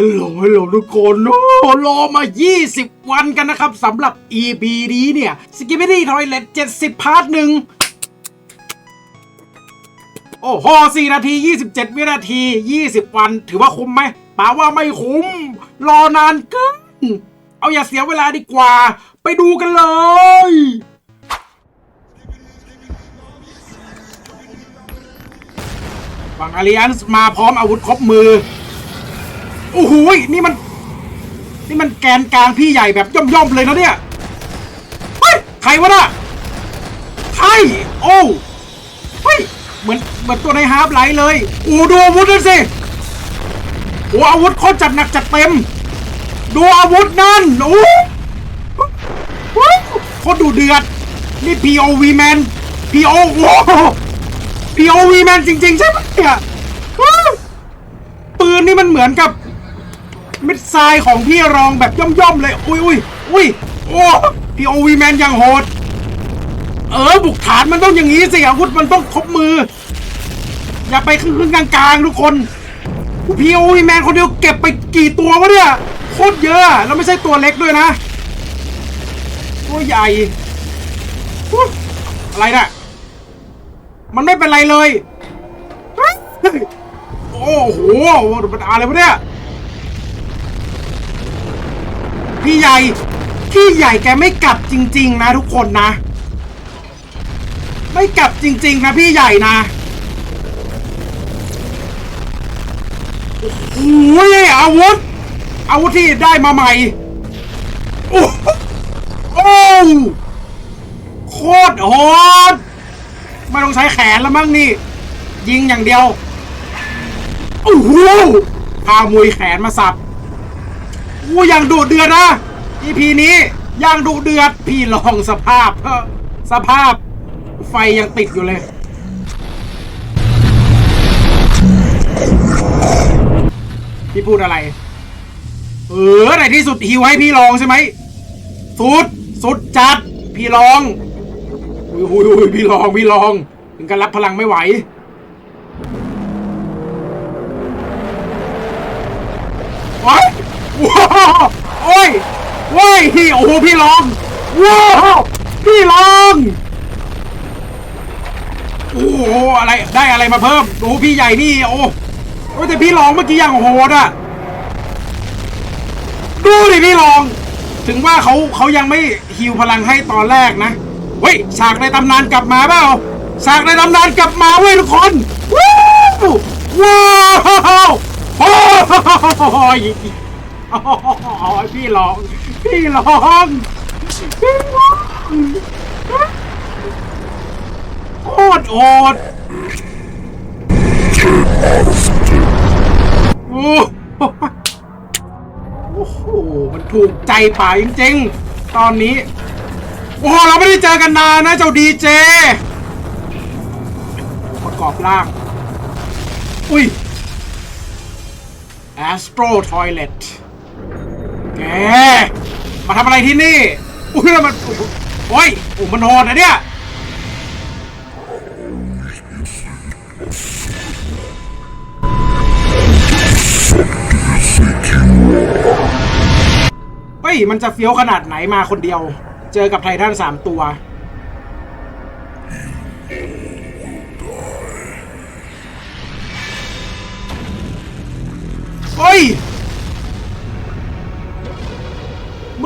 ฮัลโหลฮัลโหลทุกคนโอ้รอมา 20 วันกันนะครับสำหรับ EP นี้เนี่ยสกิ p ปี้ทอยเลต70 พาร์ทหนึ่งโอ้โห4นาที 27 วินาที 20 วัน ถือว่าคุ้มไหมป่าว่าไม่คุ้ม รอนานเกินเอาอย่าเสียเวลาดีกว่า ไปดูกันเลยฝั่งอาริอันส์มาพร้อมอาวุธครบมือ โอ้โหนี่มัน นี่มันแกนกลางพี่ใหญ่แบบย่อมๆเลยนะเนี่ย เฮ้ย ใครวะน่ะใครโอ้เฮ้ย เหมือนเหมือนตัวในฮาร์ปไลท์เลยโอ้ดูอาวุธนั่นสิโอ้อาวุธโคตรจัดหนักจัดเต็ม ดูอาวุธนั่นโอ้โคตรดูเดือด นี่ POV man PO โอ้โห POV man จริง ๆ ใช่ไหมเนี่ยปืนนี่มันเหมือนกับ เมิดไซล์ของพี่รองแบบย่อมๆเลย อุ้ยอุ้ยอุ้ยโอ้ POV man อย่างโหด เออ บุกฐานมันต้องอย่างนี้สิอาวุธมันต้องครบมือ อย่าไปครึ่งๆกลางๆทุกคน POV man คนเดียวเก็บไปกี่ตัววะเนี่ย โคตรเยอะแล้วไม่ใช่ตัวเล็กด้วยนะ ตัวใหญ่ อะไรน่ะมันไม่เป็นไรเลยเฮ้ยโอ้โหมันอะไรวะเนี่ย พี่ใหญ่ พี่ใหญ่แกไม่กลับจริง ๆ นะทุกคนนะ ไม่กลับจริง ๆ นะพี่ใหญ่นะโอ้โหอาวุธ อาวุธที่ได้มาใหม่ โอ้โหโอ้โคตรโหดไม่ต้องใช้แขนแล้วมั้งนี่ ยิงอย่างเดียว โอ้โหพามวยแขนมาสับ อู้ยังดุเดือดนะ EP นี้ยังดุเดือดพี่ลองสภาพ สภาพไฟยังติดอยู่เลย พี่พูดอะไร เออในที่สุดฮิวให้พี่ลองใช่ไหม สุด สุดจัด พี่ลองอุ้ยอุ้ยอุ้ยพี่ลอง พี่ลอง ถึงกันรับพลังไม่ไหวโอ้ยว้าว โอ้ยโอ้ยพี่โอ้โหพี่ลองว้าวพี่ลองโอ้โหอะไรได้อะไรมาเพิ่มโอ้โหพี่ใหญ่นี่โอ้โอ้แต่พี่ลองเมื่อกี้ยังโหดอะดูดิพี่ลอง ถึงว่าเขาเขายังไม่ฮิวพลังให้ตอนแรกนะเฮ้ยฉากในตำนานกลับมาเปล่าฉากในตำนานกลับมาเว้ยทุกคนว้าวว้าวโอ้ย โอ้ยพี่ลอง พี่ลองพี่ลองโคตรโหดโอ้โอ้โห มันถูกใจป่าจริงๆ ตอนนี้ โอ้เราไม่ได้เจอกันนานนะเจ้าดีเจประกอบร่าง อุ้ย Astro Toilet แกมาทำอะไรที่นี่ อุ้ยแล้วมันโอ้ยโอ้มันโหดนะเนี่ย เฮ้ย มันจะเฟี้ยวขนาดไหนมาคนเดียว เจอกับไททันสามตัวเฮ้ย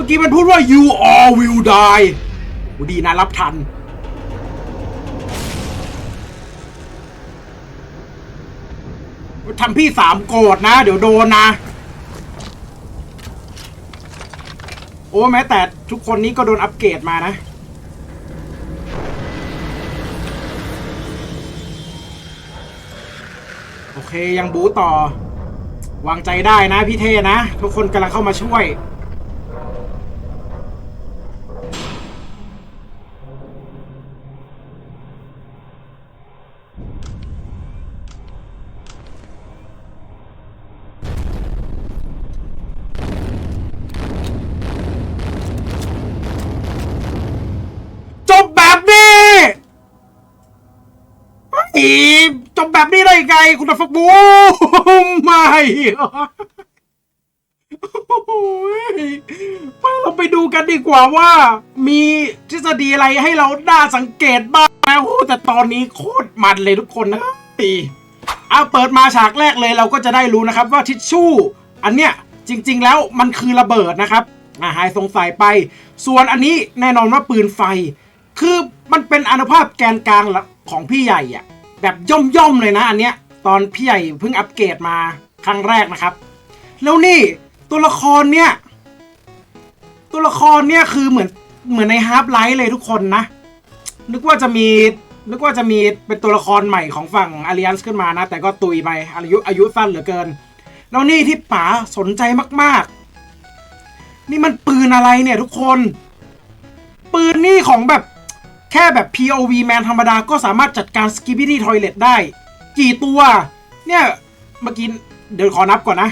มื่อกี้มันพูดว่า you all will die ดีนะรับทัน ทำพี่สามโกรธนะ เดี๋ยวโดนนะ โอ้แม้แต่ทุกคนนี้ก็โดนอัปเกรดมานะโอเคยังบูต่อ วางใจได้นะพี่เทนะ ทุกคนกำลังเข้ามาช่วย แบบนี้ได้ไง คุณฟักบูมไม่ไปเราไปดูกันดีกว่าว่า มีทฤษฎีอะไรให้เราน่าสังเกตบ้างนะโอ้แต่ตอนนี้โคตรมันเลยทุกคนนะตีเอาเปิดมาฉากแรกเลยเราก็จะได้รู้นะครับ ว่าทิชชู่ อันเนี้ยจริง ๆ แล้วมันคือระเบิดนะครับหายสงสัยไป ส่วนอันนี้แน่นอนว่าปืนไฟ คือมันเป็นอนุภาพแกนกลางของพี่ใหญ่อะ แบบย่อมๆเลยนะอันเนี้ยตอนพี่ใหญ่เพิ่งอัปเกรดมาครั้งแรกนะครับ แล้วนี่ตัวละครเนี่ย ตัวละครเนี่ยคือเหมือนเหมือนในฮาร์ปไลท์เลยทุกคนนะ นึกว่าจะมีนึกว่าจะมีเป็นตัวละครใหม่ของฝั่งอาริยันส์ขึ้นมานะ แต่ก็ตุยไปอายุอายุสั้นเหลือเกิน แล้วนี่ที่ป๋าสนใจมาก ๆ นี่มันปืนอะไรเนี่ยทุกคน ปืนนี่ของแบบ แค่แบบ POV man ธรรมดาก็สามารถจัดการ Skibidi Toilet ได้ กี่ตัว เนี่ย เมื่อกี้เดี๋ยวขอนับก่อนนะ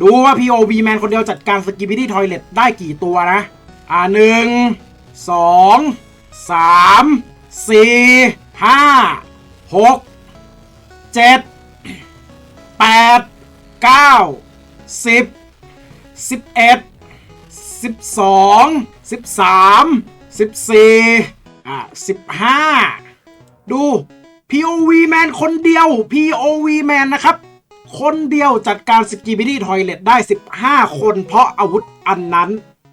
ดูว่า POV man คนเดียวจัดการ Skibidi Toilet ได้กี่ตัวนะ อ่าหนึ่งสองสามสี่ห้าหกเจ็ดแปดเก้าสิบสิบเอ็ดสิบสองสิบสามสิบสี่ อะสิบห้าดู POV man คนเดียว POV man นะครับ คนเดียวจัดการสกีบิดี้ทอยเลตได้ 15 คนเพราะอาวุธอันนั้น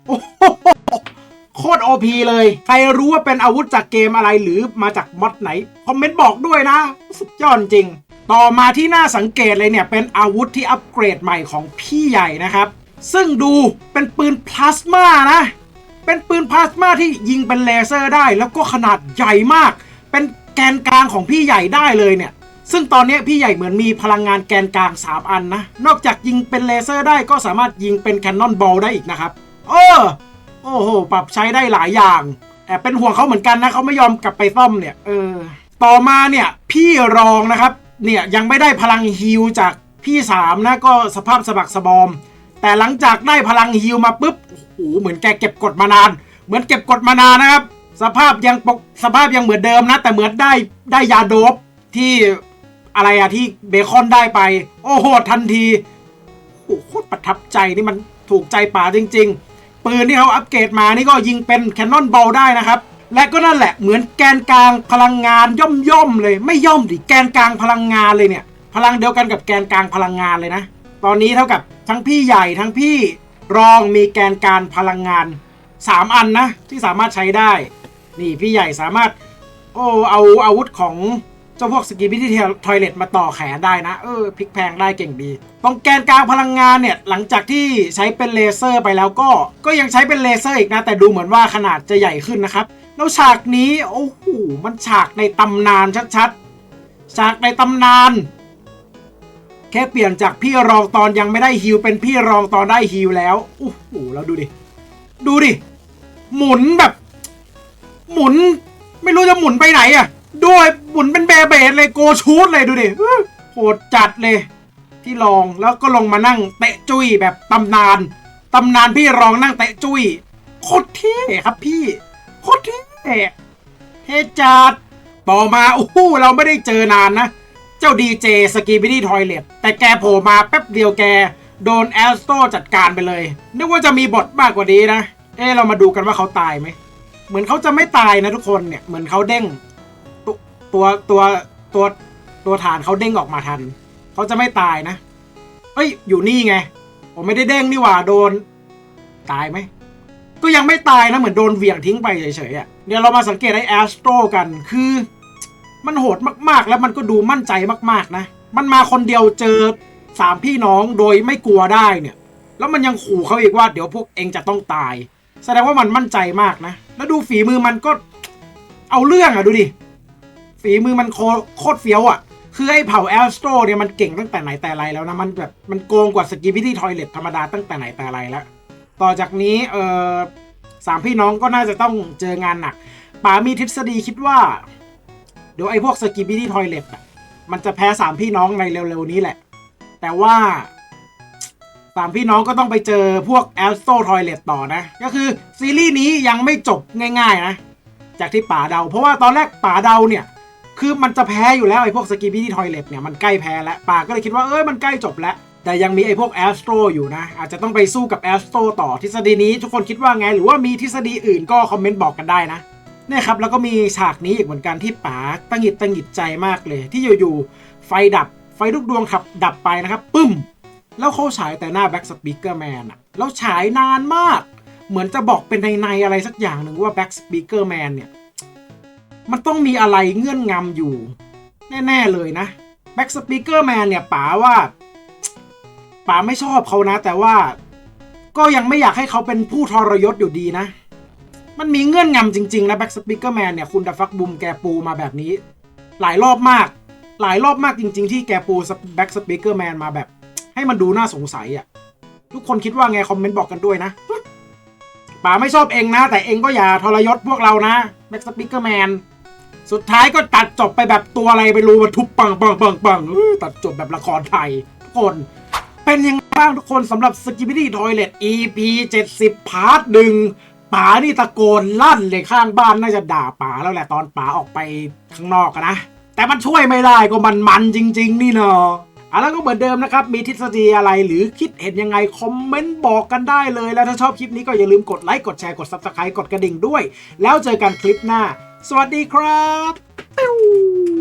โอ้โหโคตรโอพีเลย ใครรู้ว่าเป็นอาวุธจากเกมอะไรหรือมาจากมอดไหน คอมเมนต์บอกด้วยนะ สุดยอดจริง ต่อมาที่น่าสังเกตเลยเนี่ย เป็นอาวุธที่อัปเกรดใหม่ของพี่ใหญ่นะครับ ซึ่งดูเป็นปืนพลาสมานะ เป็นปืนพลาสมาที่ยิงเป็นเลเซอร์ได้ แล้วก็ขนาดใหญ่มาก เป็นแกนกลางของพี่ใหญ่ได้เลยเนี่ย ซึ่งตอนนี้พี่ใหญ่เหมือนมีพลังงานแกนกลาง 3 อันนะ นอกจากยิงเป็นเลเซอร์ได้ก็สามารถยิงเป็นแคนนอนบอลได้อีกนะครับเออโอ้โห ปรับใช้ได้หลายอย่างแอบเป็นห่วงเขาเหมือนกันนะเขาไม่ยอมกลับไปซ่อมเนี่ย เออ ต่อมาเนี่ยพี่รองนะครับ เนี่ยยังไม่ได้พลังฮิลจากพี่สามนะก็สภาพสะบักสะบอม แต่หลังจากได้พลังฮิลมาปุ๊บโอ้โหเหมือนแกเก็บกดมานาน เหมือนเก็บกดมานานนะครับ สภาพยังปกสภาพยังเหมือนเดิมนะ แต่เหมือนได้ได้ยาโดบที่อะไรอะที่เบคอนได้ไป โอ้โหทันทีโอ้โหโคตรประทับใจนี่มันถูกใจป่าจริง ๆ ปืนที่เขาอัปเกรดมานี่ก็ยิงเป็นแคนนอนบอลได้นะครับและก็นั่นแหละเหมือนแกนกลางพลังงานย่อมย่อมๆเลย ไม่ย่อมดิแกนกลางพลังงานเลยเนี่ย พลังเดียวกันกับแกนกลางพลังงานเลยนะ ตอนนี้เท่ากับทั้งพี่ใหญ่ทั้งพี่รองมีแกนกางพลังงาน 3 อันนะ ที่สามารถใช้ได้ นี่พี่ใหญ่สามารถ โอ้เอาอาวุธของเจ้าพวกสกีบิที่ทอยเลตมาต่อแขนได้นะ เออพลิกแพงได้เก่งดีตรงแกนกลางพลังงานเนี่ย หลังจากที่ใช้เป็นเลเซอร์ไปแล้วก็ ก็ยังใช้เป็นเลเซอร์อีกนะ แต่ดูเหมือนว่าขนาดจะใหญ่ขึ้นนะครับ แล้วฉากนี้ โอ้โหมันฉากในตำนานชัดๆฉากในตำนาน แค่เปลี่ยนจากพี่รองตอนยังไม่ได้ฮิวเป็นพี่รองตอนได้ฮิวแล้วโอ้โหแล้วดูดิ ดูดิ หมุนแบบ หมุน ไม่รู้จะหมุนไปไหนอะด้วยหมุนเป็นเบเบดเลยโกชูดเลยดูดิโหดจัดเลย พี่รองแล้วก็ลงมานั่งเตะจุ้ยแบบตำนานตำนานพี่รองนั่งเตะจุ้ยโคตรเท่ครับพี่โคตรเท่เท่จัดต่อมาโอ้โหเราไม่ได้เจอนานนะ เจ้าดีเจสกีบิดี้ทอยเลตแต่แกโผล่มาแป๊บเดียวแก โดนแอลสโตจัดการไปเลย นึกว่าจะมีบทมากกว่านี้นะ เอ๊เรามาดูกันว่าเขาตายไหม เหมือนเขาจะไม่ตายนะทุกคนเนี่ย เหมือนเขาเด้ง ตัวตัวตัวตัวฐานเขาเด้งออกมาทัน เขาจะไม่ตายนะ เอ้ย อยู่นี่ไง ผมไม่ได้เด้งนี่หว่าโดน ตายไหม ก็ยังไม่ตายนะเหมือนโดนเหวี่ยงทิ้งไปเฉยๆอะ เดี๋ยวเรามาสังเกตไอ้แอสโตรกัน คือ มันโหดมากๆ แล้วมันก็ดูมั่นใจมากๆนะ มันมาคนเดียวเจอสามพี่น้องโดยไม่กลัวได้เนี่ย แล้วมันยังขู่เขาอีกว่าเดี๋ยวพวกเองจะต้องตาย แสดงว่ามันมั่นใจมากนะ แล้วดูฝีมือมันก็เอาเรื่องอะดูดิ ฝีมือมันโคตรเฟี้ยวอะคือไอ้เผ่าแอลสโตรเนี่ยมันเก่งตั้งแต่ไหนแต่ไรแล้วนะ มันแบบมันโกงกว่าสกีพิธีทอยเลตธรรมดาตั้งแต่ไหนแต่ไรแล้ว ต่อจากนี้เออสามพี่น้องก็น่าจะต้องเจองานหนักป๋ามีทฤษฎีคิดว่า ดี๋ยวไอ้พวกสกีบิดี้ทอยเล็ตอะมันจะแพ้สามพี่น้องในเร็วๆนี้แหละ แต่ว่าสามพี่น้องก็ต้องไปเจอพวกแอลสโตทอยเล็ตต่อนะ ก็คือซีรีส์นี้ยังไม่จบง่าย ๆ นะ จากที่ป๋าเดา เพราะว่าตอนแรกป๋าเดาเนี่ยคือมันจะแพ้อยู่แล้วไอ้พวกสกีบิดี้ทอยเล็ตเนี่ยมันใกล้แพ้แล้วป๋าก็เลยคิดว่าเอ้ยมันใกล้จบแล้ว แต่ยังมีไอ้พวกแอสโตรอยู่นะ อาจจะต้องไปสู้กับแอสโตรต่อทฤษฎีนี้ทุกคนคิดว่าไง หรือว่ามีทฤษฎีอื่นก็คอมเมนต์บอกกันได้นะ เนี่ยครับแล้วก็มีฉากนี้อีกเหมือนกันที่ป๋าตั้งหิดตั้งหิดใจมากเลย ที่อยู่ๆไฟดับไฟลูกดวงขับดับไปนะครับปึ้ม แล้วเขาฉายแต่หน้าแบ็กสปีกเกอร์แมนอะแล้วฉายนานมาก เหมือนจะบอกเป็นในในๆอะไรสักอย่างหนึ่งว่าแบ็กสปีกเกอร์แมนเนี่ยมันต้องมีอะไรเงื่อนงำอยู่ แน่ ๆ เลยนะแบ็กสปีกเกอร์แมนเนี่ยป๋าว่าป๋าไม่ชอบเขานะ แต่ว่าก็ยังไม่อยากให้เขาเป็นผู้ทรยศอยู่ดีนะ มันมีเงื่อนงำจริง ๆ นะแบ็กสปีกเกอร์แมนเนี่ยคุณดัฟฟักบุมแกปูมาแบบนี้ หลายรอบมาก หลายรอบมากจริง ๆ ที่แกปูแบ็กสปีกเกอร์แมนมาแบบ ให้มันดูน่าสงสัยอะ่ะ ทุกคนคิดว่าไงคอมเมนต์บอกกันด้วยนะป๋าไม่ชอบเองนะ แต่เองก็อย่าทรยศพวกเรานะแบ็กสปีกเกอร์แมนสุดท้ายก็ตัดจบไปแบบตัวอะไรไปรู้ว่าทุบปังปังปังปังตัดจบแบบละครไทยทุกคนเป็นยังไงบ้างทุกคนสำหรับ s k i p p y Toilet EP 70พาร์ทหนึ่ง ป๋านี่ตะโกนลั่นเลยข้างบ้านน่าจะด่าป๋าแล้วแหละตอนป๋าออกไปข้างนอกนะ แต่มันช่วยไม่ได้ก็มันมันจริง ๆ นี่เนาะอะแล้วก็เหมือนเดิมนะครับ มีทฤษฎีอะไรหรือคิดเห็นยังไง คอมเมนต์บอกกันได้เลย แล้วถ้าชอบคลิปนี้ก็อย่าลืมกดไลค์ กดแชร์ กด Subscribe กดกระดิ่งด้วย แล้วเจอกันคลิปหน้า สวัสดีครับ